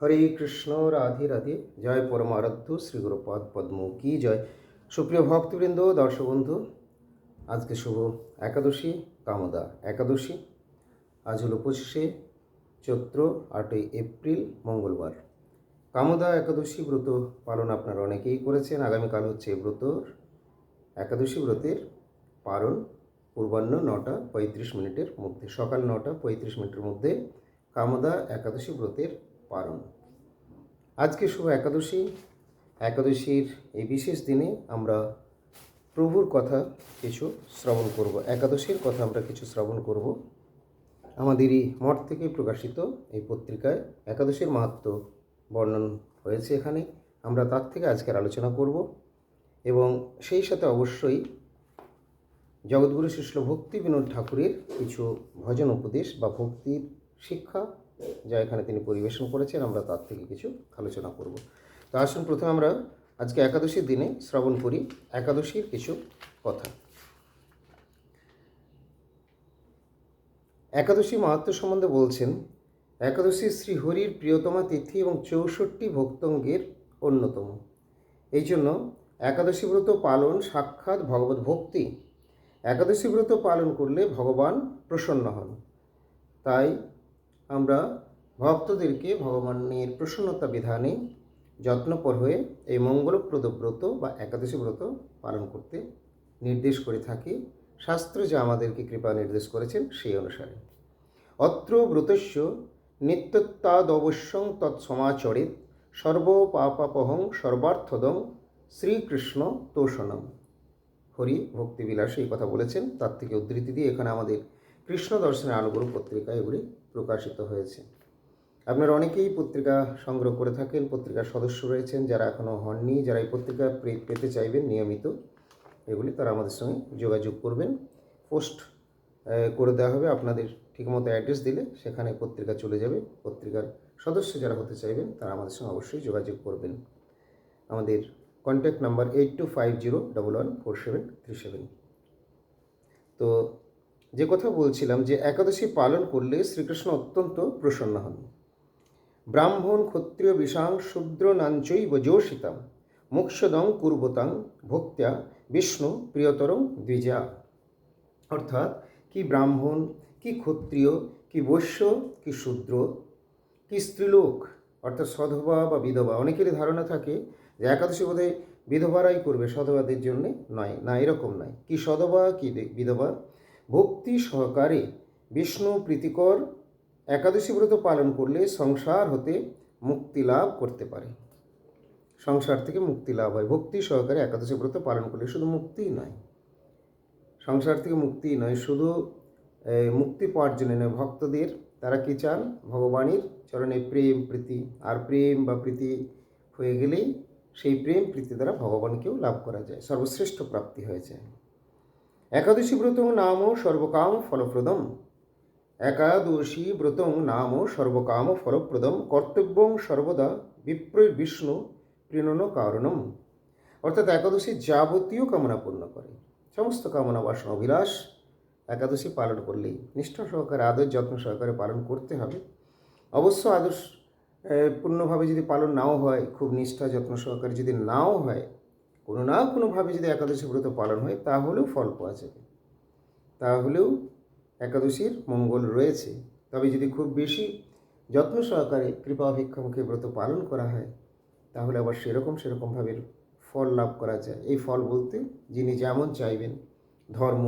হরে কৃষ্ণ, রাধে রাধে। জয় পরমারাধ্য শ্রী গুরুপাদ পদ্ম, কি জয়। সুপ্রিয় ভক্তবৃন্দ দর্শক বন্ধু আজকে শুভ একাদশী, কামদা একাদশী। আজ হলো পঁচিশে চৈত্র, আটই এপ্রিল, মঙ্গলবার। কামদা একাদশী ব্রত পালন আপনারা অনেকেই করেছেন। আগামীকাল হচ্ছে এই ব্রতর একাদশী ব্রতের পালন। পূর্বাহ্ন নটা পঁয়ত্রিশ মিনিটের মধ্যে, সকাল নটা পঁয়ত্রিশ মিনিটের মধ্যে কামদা একাদশী ব্রতের পালন। আজকে শুভ একাদশী। একাদশীর এই বিশেষ দিনে আমরা প্রভুর কথা কিছু শ্রবণ করব। একাদশীর কথা আমরা কিছু শ্রবণ করব। আমাদেরই মঠ থেকে প্রকাশিত এই পত্রিকায় একাদশীর মাহাত্ম বর্ণন হয়েছে এখানে। আমরা তার থেকে আজকের আলোচনা করব এবং সেই সাথে অবশ্যই জগৎগুরু শিষ্য ভক্তি বিনোদ ঠাকুরের কিছু ভজন উপদেশ বা ভক্তির শিক্ষা যা এখানে তিনি পরিবেশন করেছেন, আমরা তার থেকে কিছু আলোচনা করব। তো আসুন প্রথমে আমরা আজকে একাদশীর দিনে শ্রবণ করি একাদশীর কিছু কথা। একাদশী মাহাত্ম সম্বন্ধে বলছেন একাদশী শ্রীহরির প্রিয়তমা তিথি এবং চৌষট্টি ভক্তঙ্গের অন্যতম। এই জন্য একাদশী ব্রত পালন সাক্ষাৎ ভগবত ভক্তি। একাদশী ব্রত পালন করলে ভগবান প্রসন্ন হন। তাই আমরা ভক্তদেরকে ভগবানের প্রসন্নতা বিধানে যত্নপর হয়ে এই মঙ্গলপ্রদ ব্রত বা একাদশী ব্রত পালন করতে নির্দেশ করে থাকি। শাস্ত্র যা আমাদেরকে কৃপা নির্দেশ করেছেন সেই অনুসারে। অত্র ব্রতস্য নিত্যত্বাদবশ্যং তৎসমাচরে সর্বপাপাপহং সর্বার্থদং শ্রীকৃষ্ণ তোষণম। হরি ভক্তিবিলাস এই কথা বলেছেন, তার থেকে উদ্ধৃতি দিয়ে এখানে আমাদের কৃষ্ণ দর্শনের আনুগুরু পত্রিকা এগুলি প্রকাশিত হয়েছে। আপনারা অনেকেই পত্রিকা সংগ্রহ করে থাকেন, পত্রিকার সদস্য রয়েছেন, যারা এখনও হননি, যারা এই পত্রিকা পেতে চাইবেন নিয়মিত, এগুলি তারা আমাদের সঙ্গে যোগাযোগ করবেন। পোস্ট করে দেওয়া হবে, আপনাদের ঠিকমতো অ্যাড্রেস দিলে সেখানে পত্রিকা চলে যাবে। পত্রিকার সদস্য যারা হতে চাইবেন, তারা আমাদের সঙ্গে অবশ্যই যোগাযোগ করবেন। আমাদের contact number eight two five zero double one four seven three seven তো যে কথা বলছিলাম যে একাদশী পালন করলে শ্রীকৃষ্ণ অত্যন্ত প্রসন্ন হন। ব্রাহ্মণ, ক্ষত্রিয়, বিষাং, শূদ্র নাঞ্চৈব যোষিতাম মোক্ষদং, কুর্বতাং ভক্ত্যা বিষ্ণু, প্রিয়তরং, দ্বিজা। অর্থাৎ কি ব্রাহ্মণ, কি ক্ষত্রিয়, কি বৈশ্য, কি শূদ্র, কি স্ত্রীলোক, অর্থাৎ সধবা বা বিধবা, অনেকেরই ধারণা থাকে যে একাদশী বোধহয় বিধবারাই করবে, সধবাদের জন্যে নয়, না এরকম নয়। কি সধবা, কি বিধবা ভক্তি সহকারে বিষ্ণু প্রীতিকর একাদশী ব্রত পালন করলে সংসার হতে মুক্তি লাভ করতে পারে। সংসার থেকে মুক্তি লাভ হয়। ভক্তি সহকারে একাদশী ব্রত পালন করলে শুধু মুক্তিই নয়। সংসার থেকে মুক্তি নয়, শুধু মুক্তি পাওয়ার জন্য নয়। ভক্তদের, তারা কী চান? ভগবানের চরণে প্রেম, প্রীতি। আর প্রেম বা প্রীতি হয়ে গেলেই সেই প্রেম, প্রীতি দ্বারা ভগবানকেও লাভ করা যায়। সর্বশ্রেষ্ঠ প্রাপ্তি হয়ে যায় একাদশী ব্রতং নাম সর্বকাম ফলপ্রদম। একাদশী ব্রতং নাম সর্বকাম ফলপ্রদম। কর্তব্যং সর্বদা বিপ্রয় বিষ্ণু প্রেরণ কারণম। অর্থাৎ একাদশী যাবতীয় কামনা পূর্ণ করে। সমস্ত কামনা বাসনা অভিলাষ। একাদশী পালন করলেই নিষ্ঠা সহকারে, আদর যত্ন সহকারে পালন করতে হবে। অবশ্য আদর্শ পূর্ণভাবে যদি পালন নাও হয়, খুব নিষ্ঠা যত্ন সহকারে যদি নাও হয় কোনো না কোনোভাবে যদি একাদশী ব্রত পালন হয়, তাহলেও ফল পাওয়া যাবে। তাহলেও একাদশীর মঙ্গল রয়েছে। তবে যদি খুব বেশি যত্ন সহকারে কৃপা ভিক্ষামুখে ব্রত পালন করা হয়, তাহলে আবার সেরকম সেরকমভাবে ফল লাভ করা যায়। এই ফল বলতে যিনি যেমন চাইবেন, ধর্ম,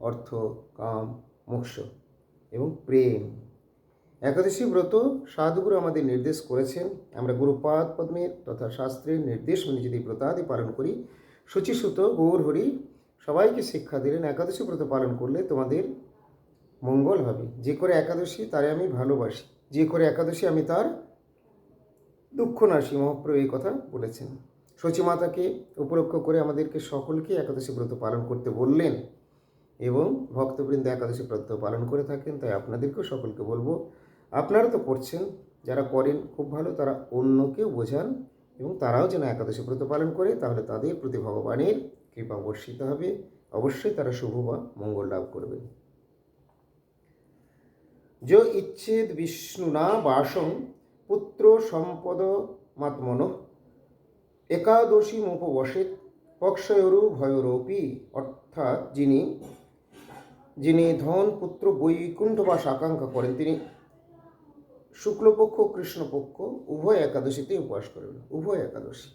অর্থ, কাম, মোক্ষ এবং প্রেম একাদশী ব্রত সাধুগুরু আমাদের নির্দেশ করেছেন। আমরা গুরুপাদ পদ্মের তথা শাস্ত্রের নির্দেশ মেনে যদি ব্রতাদি পালন করি। শুচিসুত গৌর, হরি সবাইকে শিক্ষা দিলেন, একাদশী ব্রত পালন করলে তোমাদের মঙ্গল হবে। যে করে একাদশী তারে আমি ভালোবাসি, যে করে একাদশী আমি তার দুঃখ নাশী মহাপ্রভু এই কথা বলেছেন। সচিমাতাকে উপলক্ষ করে আমাদেরকে সকলকে একাদশী ব্রত পালন করতে বললেন এবং ভক্তবৃন্দ একাদশী ব্রত পালন করে থাকেন। তাই আপনাদেরকেও সকলকে বলব আপনারা তো করছেন, যারা করেন খুব ভালো, তারা অন্যকে বোঝান এবং তারাও যেন একাদশী ব্রত পালন করে, তাহলে তাদের প্রতি ভগবানের কৃপা বর্ষিত হবে। অবশ্যই তারা শুভ বা মঙ্গল লাভ করবেন। য ইচ্ছেদ বিষ্ণুনা বাসং পুত্র সম্পদ মাতমন একাদশী মুপবসেত পক্ষয়রু ভয়রূপী। অর্থাৎ যিনি যিনি ধন পুত্র বৈকুণ্ঠ বাস আকাঙ্ক্ষা করেন, তিনি শুক্লপক্ষ কৃষ্ণপক্ষ উভয় একাদশীতে উপবাস করবেন উভয় একাদশী।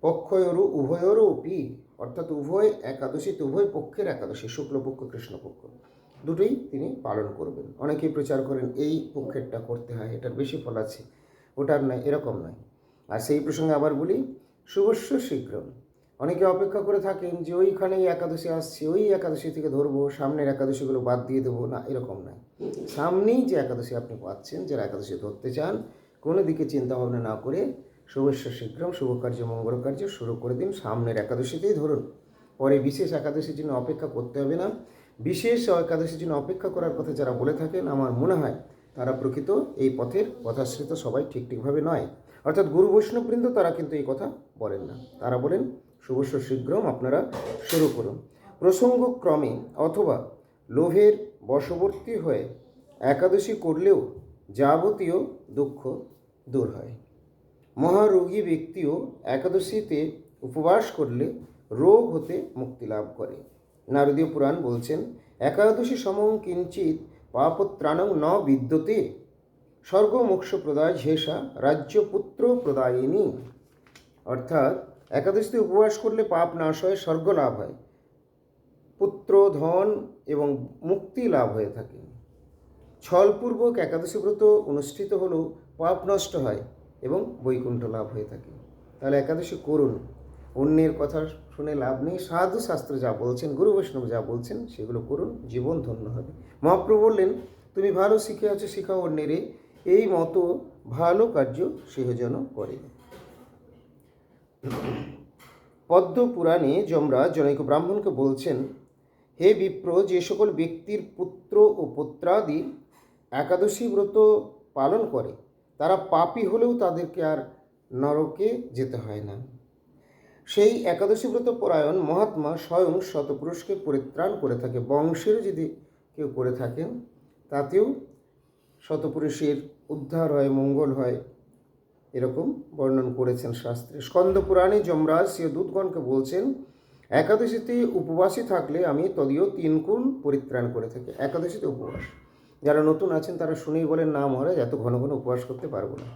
পক্ষয়রু উভয়রও পি, অর্থাৎ উভয় একাদশীতে উভয় পক্ষের একাদশী, শুক্লপক্ষ, কৃষ্ণপক্ষ। দুটোই তিনি পালন করবেন। অনেকেই প্রচার করেন, এই পক্ষেরটা করতে হয়, এটার বেশি ফল আছে। ওটার নয়, এরকম নয়। আর সেই প্রসঙ্গে আবার বলি, শুভস্য শীঘ্র অনেকে অপেক্ষা করে থাকেন যে ওইখানেই একাদশী আসছে, ওই একাদশী থেকে ধরবো, সামনের একাদশীগুলো বাদ দিয়ে দেবো। না, এরকম নয়। সামনেই যে একাদশী আপনি পাচ্ছেন, যারা একাদশী ধরতে চান, কোনো দিকে চিন্তা ভাবনা না করে শুভস্য শীঘ্রম শুভ কার্য মঙ্গল কার্য শুরু করে দিন সামনের একাদশীতেই ধরুন। পরে বিশেষ একাদশীর জন্য অপেক্ষা করতে হবে না। বিশেষ একাদশীর জন্য অপেক্ষা করার কথা যারা বলে থাকেন, আমার মনে হয় তারা প্রকৃত এই পথের কথাশ্রিত সবাই ঠিক ঠিকভাবে নয়। অর্থাৎ গুরু বৈষ্ণববৃন্দ তারা কিন্তু এই কথা বলেন না। তারা বলেন শুভস্য শীঘ্রম আপনারা শুরু করুন। প্রসঙ্গক্রমে অথবা লোভের বশবর্তী হয়ে একাদশী করলেও যাবতীয় দুঃখ দূর হয়। মহারোগী ব্যক্তিও একাদশীতে উপবাস করলে রোগ হতে মুক্তি লাভ করে। নারদীয় পুরাণ বলছেন, একাদশী সমং কিঞ্চিত পাপত্রাণং ন বিদ্যতে স্বর্গ মোক্ষ প্রদায় ঝেষা রাজ্যপুত্র প্রদায়িনী অর্থাৎ একাদশীতে উপবাস করলে পাপ নাশ হয়, স্বর্গ লাভ হয়। পুত্র, ধন এবং মুক্তি লাভ হয়ে থাকে। ছলপূর্বক একাদশী ব্রত অনুষ্ঠিত হলেও পাপ নষ্ট হয় এবং বৈকুণ্ঠ লাভ হয়ে থাকে। তাহলে একাদশী করুন। অন্যের কথা শুনে লাভ নেই। সাধু শাস্ত্র যা বলছেন, গুরু বৈষ্ণব যা বলছেন, সেগুলো করুন, জীবন ধন্য হবে। মহাপ্রভু বললেন, তুমি ভালো শিখে আছো, শিখাও অন্যেরে। এই মতো ভালো কার্য সেহ যেন করে পদ্ম পুরাণে যমরাজ জনৈক ব্রাহ্মণকে বলছেন, হে বিপ্র, যে সকল ব্যক্তির পুত্র ও পুত্রাদি একাদশী ব্রত পালন করে, তারা পাপি হলেও তাদেরকে আর নরকে যেতে হয় না। সেই একাদশী ব্রত পরায়ণ মহাত্মা স্বয়ং শতপুরুষকে পরিত্রাণ করে থাকে, বংশের যদি কেউ করে থাকেন, তাতেও শতপুরুষের উদ্ধার হয়, মঙ্গল হয়। এরকম বর্ণন করেছেন শাস্ত্রে। স্কন্দ পুরাণে যমরাজ সে দূতগণকে বলছেন, একাদশীতে উপবাসী থাকলে আমি তদীয় তিন গুণ পরিত্রাণ করে থাকি। একাদশীতে উপবাস। যারা নতুন আছেন তারা শুনেই বলেন, না মহারাজ, এত ঘন ঘন উপবাস করতে পারব না।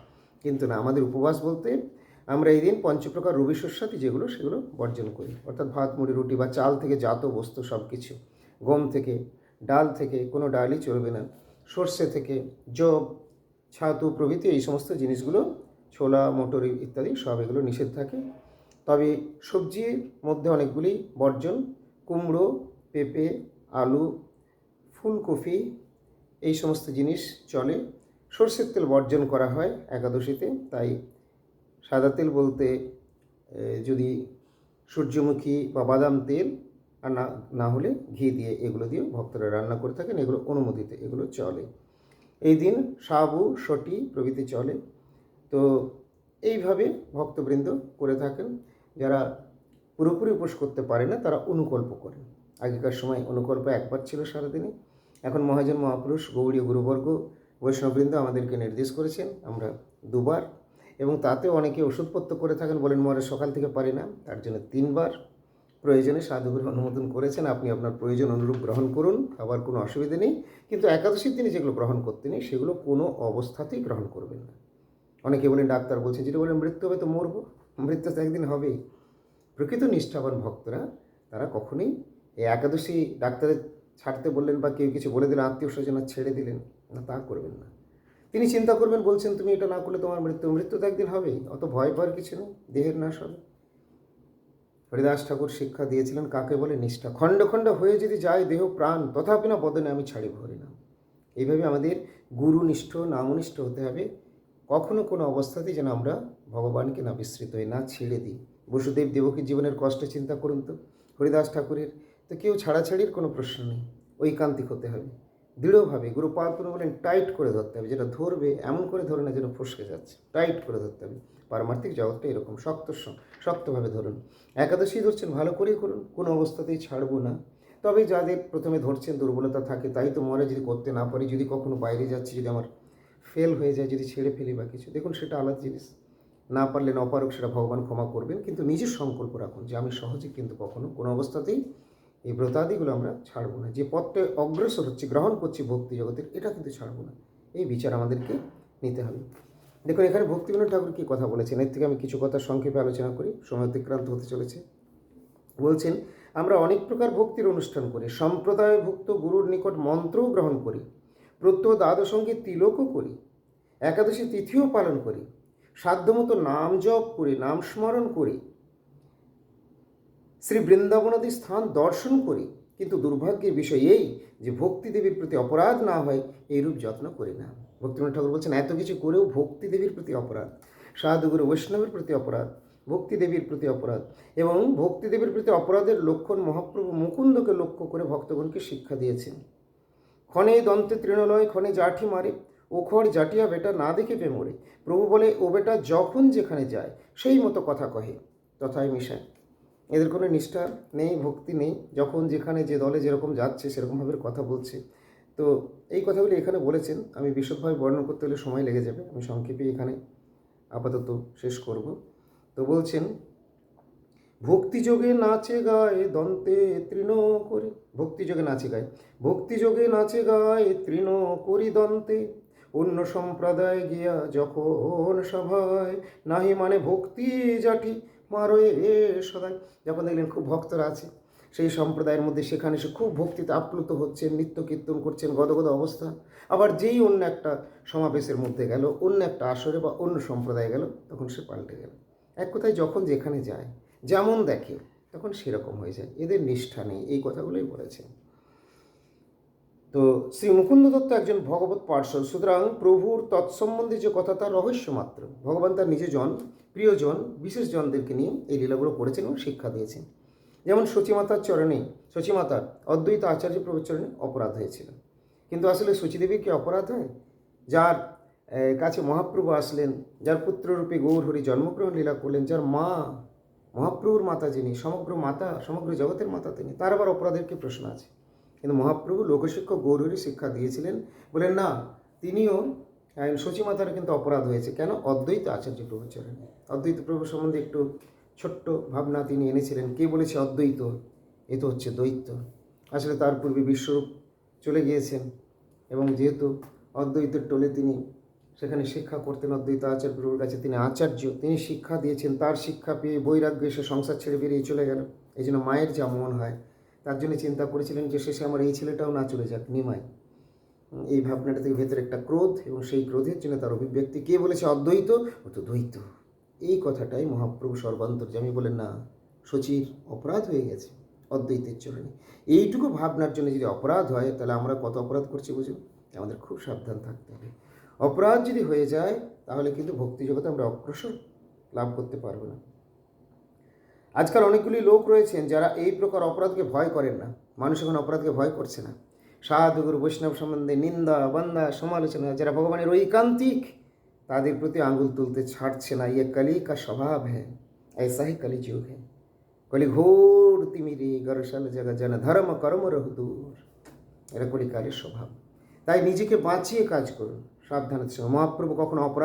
কিন্তু না, আমাদের উপবাস বলতে আমরা এই দিন পঞ্চপ্রকার রবি শস্যাদি যেগুলো, সেগুলো বর্জন করি। অর্থাৎ ভাত, মুড়ি, রুটি বা চাল থেকে জাত, বস্তু সব কিছু গম থেকে, ডাল থেকে, কোনো ডালই চলবে না। সর্ষে থেকে জব ছাতু প্রভৃতি এই সমস্ত জিনিসগুলো ছোলা, মটর ইত্যাদি সব এগুলো নিষেধ থাকে। তবে সবজির মধ্যে অনেকগুলি বর্জন, কুমড়ো, পেঁপে, আলু, ফুলকপি, এই সমস্ত জিনিস চলে। সর্ষের তেল বর্জন করা হয় একাদশীতে, তাই সাদা তেল বলতে যদি সূর্যমুখী বা বাদাম তেল আর না না হলে ঘি দিয়ে এগুলো দিয়ে ভক্তরা রান্না করে থাকেন, এগুলো অনুমোদিত এগুলো চলে। এই দিন সাবু, সটি প্রভৃতি চলে। তো এইভাবে ভক্তবৃন্দ করে থাকেন। যারা পুরোপুরি উপোস করতে পারে না, তারা অনুকল্প করেন। আগেকার সময় অনুকল্প একবার ছিল সারাদিনে। এখন মহাজন, মহাপুরুষ, গৌরীয় গুরুবর্গ, বৈষ্ণববৃন্দ আমাদেরকে নির্দেশ করেছেন, আমরা দুবার। এবং তাতে অনেকে ওষুধপত্র করে থাকেন বলেন, মহারাজ, সকাল থেকে পারি না। তার জন্য তিনবার প্রয়োজনে সাধুগুরু অনুমোদন করেছেন। আপনি আপনার প্রয়োজন অনুরূপ গ্রহণ করুন, খাবার কোনো অসুবিধে নেই। কিন্তু একাদশীর দিনে যেগুলো গ্রহণ করতে নেই, সেগুলো কোনো অবস্থাতেই গ্রহণ করবেন না। অনেকে বলেন, ডাক্তার বলছেন যেটা বলেন মৃত্যু হবে তো মরবো? মৃত্যু তো একদিন হবেই। প্রকৃত নিষ্ঠাবান ভক্তরা, তারা কখনোই এই একাদশী ডাক্তারের ছাড়তে বললেন বা কেউ কিছু বলে দিলেন আত্মীয় স্বজনা ছেড়ে দিলেন না, তা করবেন না। তিনি চিন্তা করবেন, বলছেন, তুমি এটা না করলে তোমার মৃত্যু মৃত্যু তো একদিন হবেই, অত ভয় পাওয়ার কিছু নেই, দেহের নাশ হবে। হরিদাস ঠাকুর শিক্ষা দিয়েছিলেন, কাকে বলে, নিষ্ঠা। খণ্ড খণ্ড হয়ে যদি যায় দেহ, প্রাণ, তথাপি না বদনে আমি ছাড়ি ছাড়িব না এইভাবে আমাদের গুরুনিষ্ঠ, নামনিষ্ঠ হতে হবে। কখনো কোনো অবস্থাতেই যেন আমরা ভগবানকে না বিস্মৃত হই, না ছেড়ে দিই। বসুদেব দেবকীর জীবনের কষ্ট চিন্তা করুন তো। হরিদাস ঠাকুরের তো কেউ ছাড়াছাড়ির কোনো প্রশ্ন নেই। ঐকান্তিক হতে হবে। দৃঢ়ভাবে গুরুপাদ কোনো বলেন, টাইট করে ধরতে হবে। যেটা ধরবে, এমন করে ধরে না যেন ফসকে যাচ্ছে। টাইট করে ধরতে হবে। পারমার্থিক জগৎটা এরকম, শক্ত শক্তভাবে ধরুন। একাদশী ধরছেন, ভালো করেই করুন। কোনো অবস্থাতেই ছাড়বো না। তবে যাদের প্রথমে ধরছেন, দুর্বলতা থাকে, তাই তো মনে যদি করতে না পারি, যদি কখনো বাইরে যাচ্ছি, যদি আমার ফেল হয়ে যায় যদি ছেড়ে ফেলি বা কিছু। দেখুন, সেটা আলাদা জিনিস। না পারলে অপারক সেটা ভগবান ক্ষমা করবেন। কিন্তু নিজের সংকল্প রাখুন যে, আমি সহজে কিন্তু কখনো কোনো অবস্থাতেই এই ব্রতাদিগুলো আমরা ছাড়বো না। যে পথটা অগ্রসর হচ্ছে, গ্রহণ করছি ভক্তি জগতের, এটা কিন্তু ছাড়বো না। এই বিচার আমাদেরকে নিতে হবে। দেখুন, এখানে ভক্তিবিনোদ ঠাকুর কী কথা বলেছেন? এর থেকে আমি কিছু কথা সংক্ষেপে আলোচনা করি। সময় অতিক্রান্ত হতে চলেছে। বলছেন, আমরা অনেক প্রকার ভক্তির অনুষ্ঠান করি। সম্প্রদায়ভুক্ত গুরুর নিকট মন্ত্রও গ্রহণ করি। প্রত্যহ দ্বাদশঙ্গী তিলকও করি, একাদশী তিথিও পালন করি, সাধ্যমতো নাম জপ করি, নাম স্মরণ করি শ্রী বৃন্দাবনাদি স্থান দর্শন করি, কিন্তু দুর্ভাগ্যের বিষয় এই যে ভক্তি দেবীর প্রতি অপরাধ না হয়, এইরূপ যত্ন করি না। ভক্তিনাথ ঠাকুর বলছেন, এত কিছু করেও ভক্তি দেবীর প্রতি অপরাধ, সাধুগুরু বৈষ্ণবের প্রতি অপরাধ ভক্তি দেবীর প্রতি অপরাধ এবং ভক্তি দেবীর প্রতি অপরাধের লক্ষণ মহাপ্রভু মুকুন্দকে লক্ষ্য করে ভক্তগণকে শিক্ষা দিয়েছেন। ক্ষণে দন্তে তৃণলয় ক্ষণে জাঠি মারে, ওখর জাটিয়া বেটা না দেখিবে মরে। প্রভু বলে, ও বেটা যখন যেখানে যায়, সেই মতো কথা কহে, তথায় মিশায়। এদের কোনো নিষ্ঠা নেই, ভক্তি নেই। যখন যেখানে যে দলে যেরকম যাচ্ছে সেরকমভাবে কথা বলছে। তো এই কথাগুলি এখানে বলেছেন। আমি বিশদভাবে বর্ণনা করতে হলে সময় লেগে যাবে। আমি সংক্ষেপে এখানে আপাতত শেষ করব। তো বলছেন ভক্তিযোগে নাচে গায়ে দন্তে তৃণ করি ভক্তিযোগে নাচে গায়, ভক্তিযোগে নাচে গায়ে তৃণ করি দন্তে। অন্য সম্প্রদায় গিয়া যখন সভায়, নাহি মানে ভক্তি জাটি মারোয় এ সদায় যখন দেখলেন খুব ভক্তরা আছে, সেই সম্প্রদায়ের মধ্যে সেখানে সে খুব ভক্তিতে আপ্লুত হচ্ছেন, নৃত্য কীর্তন করছেন, গদগদ অবস্থা। আবার যেই অন্য একটা সমাবেশের মধ্যে গেল, অন্য একটা আসরে বা অন্য সম্প্রদায় গেল, তখন সে পাল্টে গেল। এক কথায় যখন যেখানে যায় যেমন দেখে, তখন সেরকম হয়ে যায়। এদের নিষ্ঠা নেই, এই কথাগুলোই বলেছেন। তো শ্রী মুকুন্দ দত্ত একজন ভগবত পার্শ্বদ সুতরাং প্রভুর তৎসম্বন্ধে যে কথা, তার রহস্য মাত্র। ভগবান তার নিজেজন, প্রিয়জন বিশেষ জনদেরকে নিয়ে এই লীলাগুলো করেছেন এবং শিক্ষা দিয়েছেন। যেমন সচিমাতার চরণে সচিমাতার অদ্বৈত আচার্য প্রভুর চরণে অপরাধ হয়েছিল। কিন্তু আসলে সচিদেবীর কি অপরাধ হয়? যার কাছে মহাপ্রভু আসলেন, যার পুত্ররূপে গৌরহরি জন্মগ্রহণ লীলা করলেন, যার মা মহাপ্রভুর মাতা যিনি, সমগ্র মাতা, সমগ্র জগতের মাতা তিনি, তার আবার অপরাধের কি প্রশ্ন আছে। কিন্তু মহাপ্রভু লোকশিক্ষক গৌরহরি শিক্ষা দিয়েছিলেন, বলেন, না, তিনিও সচিমাতার কিন্তু অপরাধ হয়েছে। কেন? অদ্বৈত আচার্য প্রভুর চরণে অদ্বৈত প্রভু সম্বন্ধে একটু ছোট্ট ভাবনা তিনি এনেছিলেন। কে বলেছে অদ্বৈত? এ তো হচ্ছে দ্বৈত। আসলে তার পূর্বে বিশ্বরূপ চলে গিয়েছেন এবং যেহেতু অদ্বৈতের টোলে তিনি সেখানে শিক্ষা করতেন অদ্বৈত আচার্য প্রভুর কাছে। তিনি আচার্য, তিনি শিক্ষা দিয়েছেন, তার শিক্ষা পেয়ে বৈরাগ্য এসে সংসার ছেড়ে বেরিয়ে চলে গেল। এই জন্য মায়ের যা মন হয়, তার জন্য চিন্তা করেছিলেন যে শেষে আমার এই ছেলেটাও না চলে যাক নিমাই এই ভাবনাটা থেকে ভেতরে একটা ক্রোধ, এবং সেই ক্রোধের জন্য তার অভিব্যক্তি কে বলেছে? অদ্বৈত? ও তো দ্বৈত। এই কথাটাই মহাপ্রভু সর্বান্তর্যামী বলেন না সচির অপরাধ হয়ে গেছে, অদ্বৈতের চরণে। এইটুকু ভাবনার জন্য যদি অপরাধ হয়, তাহলে আমরা কত অপরাধ করছি বুঝুন? আমাদের খুব সাবধান থাকতে হবে। অপরাধ যদি হয়ে যায় তাহলে কিন্তু ভক্তি জগতে আমরা অগ্রসর লাভ করতে পারবো না আজকাল অনেকগুলি লোক রয়েছেন যারা এই প্রকার অপরাধকে ভয় করেন না মানুষ এখন অপরাধকে ভয় করছে না সাধুগুরু বৈষ্ণব সম্বন্ধে নিন্দা বন্দা সমালোচনা যারা ভগবানের ঐকান্তিক তাদের প্রতি আঙ্গুল তুলতে ছাড়ছে না ইয়ে কলি কা স্বভাব হ্যাঁ ऐसा ही कली युग है কলি ঘোর তিমিরে গরসাল জগৎ জন ধর্ম কর্ম রহ দূর এরা কলিকালের স্বভাব তাই নিজেকে বাঁচিয়ে কাজ করুন সাবধানের সঙ্গে মহাপ্রভু কখনো অপরাধ